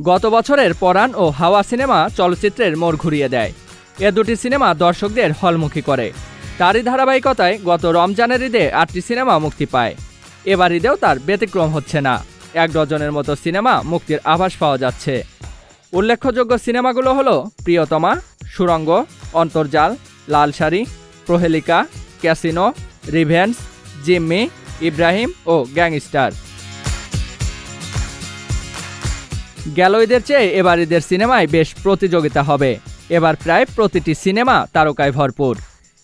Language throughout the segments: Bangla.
গত বছরের পরাণ ও হাওয়া সিনেমা চলচ্চিত্রের মোড় ঘুরিয়ে দেয়। এ দুটি সিনেমা দর্শকদের হলমুখী করে। তারই ধারাবাহিকতায় গত রমজানের ঈদে আটটি সিনেমা মুক্তি পায়। এবার ঈদেও তার ব্যতিক্রম হচ্ছে না। এক ডজনের মতো সিনেমা মুক্তির আভাস পাওয়া যাচ্ছে। উল্লেখযোগ্য সিনেমাগুলো হলো প্রিয়তমা, সুরঙ্গ, অন্তর্জাল, লাল শাড়ি, প্রহেলিকা, ক্যাসিনো রিভেন্স জিম্মি, ইব্রাহিম ও গ্যাংস্টার। গেল ঈদের চেয়ে এবার ঈদের সিনেমায় বেশ প্রতিযোগিতা হবে। এবার প্রায় প্রতিটি সিনেমা তারকায় ভরপুর।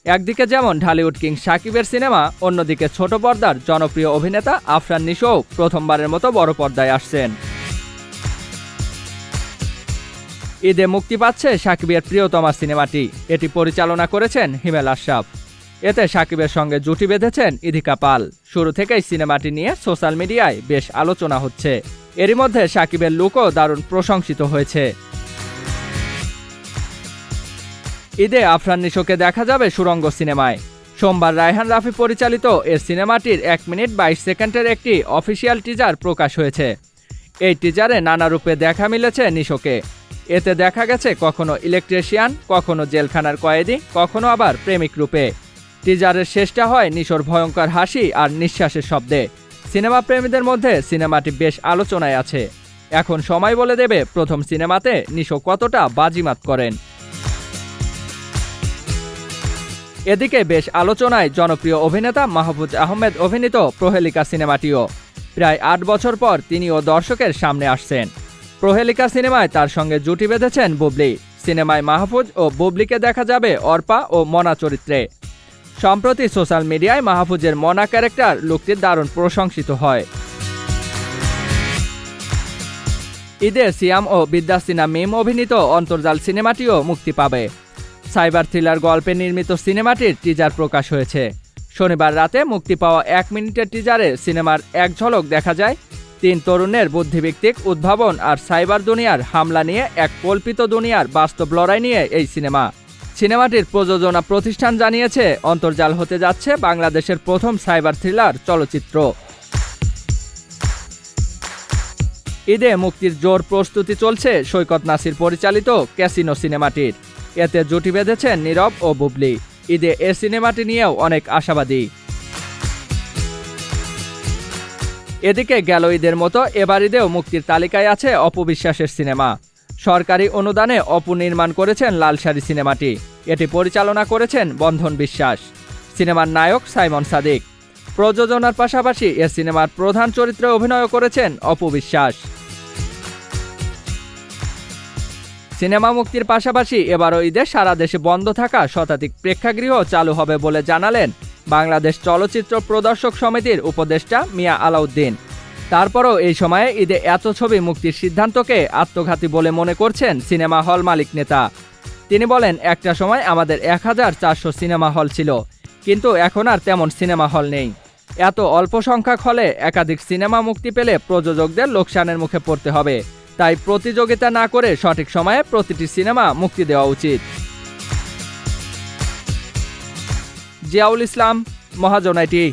একদিকে যেমন ঢালিউড কিং সাকিবের সিনেমা, অন্যদিকে ছোট পর্দার জনপ্রিয় অভিনেতা আফরান নিশো প্রথমবারের মতো বড় পর্দায় আসছেন। ঈদে মুক্তি পাচ্ছে সাকিবের প্রিয়তমা সিনেমাটি। এটি পরিচালনা করেছেন হিমেল আশরাফ। এতে সাকিবের সঙ্গে জুটি বেঁধেছেন ইধিকা পাল। শুরু থেকেই সিনেমাটি নিয়ে সোশ্যাল মিডিয়ায় বেশ আলোচনা হচ্ছে। এরই মধ্যে সাকিবের লুকও দারুণ প্রশংসিত হয়েছে। ঈদে আফরান নিশোকে দেখা যাবে সুরঙ্গ সিনেমায়। সোমবার রায়হান রাফি পরিচালিত এর সিনেমাটির এক মিনিট বাইশ সেকেন্ডের একটি অফিসিয়াল টিজার প্রকাশ হয়েছে। এই টিজারে নানা রূপে দেখা মিলেছে নিশোকে। এতে দেখা গেছে কখনো ইলেকট্রিশিয়ান, কখনো জেলখানার কয়েদি, কখনো আবার প্রেমিক রূপে। টিজারের শেষটা হয় নিশোর ভয়ঙ্কর হাসি আর নিঃশ্বাসের শব্দে। সিনেমা প্রেমীদের মধ্যে সিনেমাটি বেশ আলোচনায় আছে। এখন সময় বলে দেবে প্রথম সিনেমাতে নিশো কতটা বাজিমাত করেন। এদিকে বেশ আলোচনায় জনপ্রিয় অভিনেতা মাহফুজ আহমেদ অভিনীত প্রহেলিকা সিনেমাটিও। প্রায় আট বছর পর তিনিও দর্শকের সামনে আসছেন। প্রহেলিকা সিনেমায় তার সঙ্গে জুটি বেঁধেছেন বুবলি। সিনেমায় মাহফুজ ও বুবলিকে দেখা যাবে অর্পা ও মনা চরিত্রে। সম্প্রতি সোশ্যাল মিডিয়ায় মাহফুজের মনা ক্যারেক্টার লুকটি দারুণ প্রশংসিত হয়। ঈদে সিয়াম ও বিদ্যাসিনা মিম অভিনীত অন্তর্জাল সিনেমাটিও মুক্তি পাবে। সাইবার থ্রিলার গল্পে নির্মিত সিনেমাটির টিজার প্রকাশ হয়েছে। শনিবার রাতে মুক্তি পাওয়া এক মিনিটের টিজারে সিনেমার এক ঝলক দেখা যায়। তিন তরুণের বুদ্ধিভিত্তিক উদ্ভাবন আর সাইবার দুনিয়ার হামলা নিয়ে এক কল্পিত দুনিয়ার বাস্তব লড়াই নিয়ে এই সিনেমা। সিনেমাটির প্রযোজনা প্রতিষ্ঠান জানিয়েছে, অন্তর্জাল হতে যাচ্ছে বাংলাদেশের প্রথম সাইবার থ্রিলার চলচ্চিত্র। ঈদে মুক্তির জোর প্রস্তুতি চলছে সৈকত নাসির পরিচালিত ক্যাসিনো সিনেমাটির। এতে জুটি বেঁধেছেন নীরব ও বুবলি। ঈদে এ সিনেমাটি নিয়েও অনেক আশাবাদী। এদিকে গেল ঈদের মতো এবার ঈদেও মুক্তির তালিকায় আছে অপবিশ্বাসের সিনেমা। সরকারি অনুদানে অপু নির্মাণ করেছেন লালসারি সিনেমাটি। এটি পরিচালনা করেছেন বন্ধন বিশ্বাস। সিনেমার নায়ক সাইমন সাদিক। প্রযোজনার পাশাপাশি এ সিনেমার প্রধান চরিত্রে অভিনয় করেছেন অপু বিশ্বাস। সিনেমা মুক্তির পাশাপাশি এবারও ঈদে সারা দেশে বন্ধ থাকা শতাধিক প্রেক্ষাগৃহ চালু হবে বলে জানালেন বাংলাদেশ চলচ্চিত্র প্রদর্শক সমিতির উপদেষ্টা মিয়া আলাউদ্দিন। তারপরও এই সময়ে ঈদে এত ছবি মুক্তির সিদ্ধান্তকে আত্মঘাতী বলে মনে করছেন সিনেমা হল মালিক নেতা। তিনি বলেন, একটা সময় আমাদের এক হাজার চারশো সিনেমা হল ছিল, কিন্তু এখন আর তেমন সিনেমা হল নেই। এত অল্প সংখ্যক হলে একাধিক সিনেমা মুক্তি পেলে প্রযোজকদের লোকসানের মুখে পড়তে হবে। তাই প্রতিযোগিতা না করে সঠিক সময়ে প্রতিটি সিনেমা মুক্তি দেওয়া উচিত। জিয়াউল ইসলাম মহাজনাইটি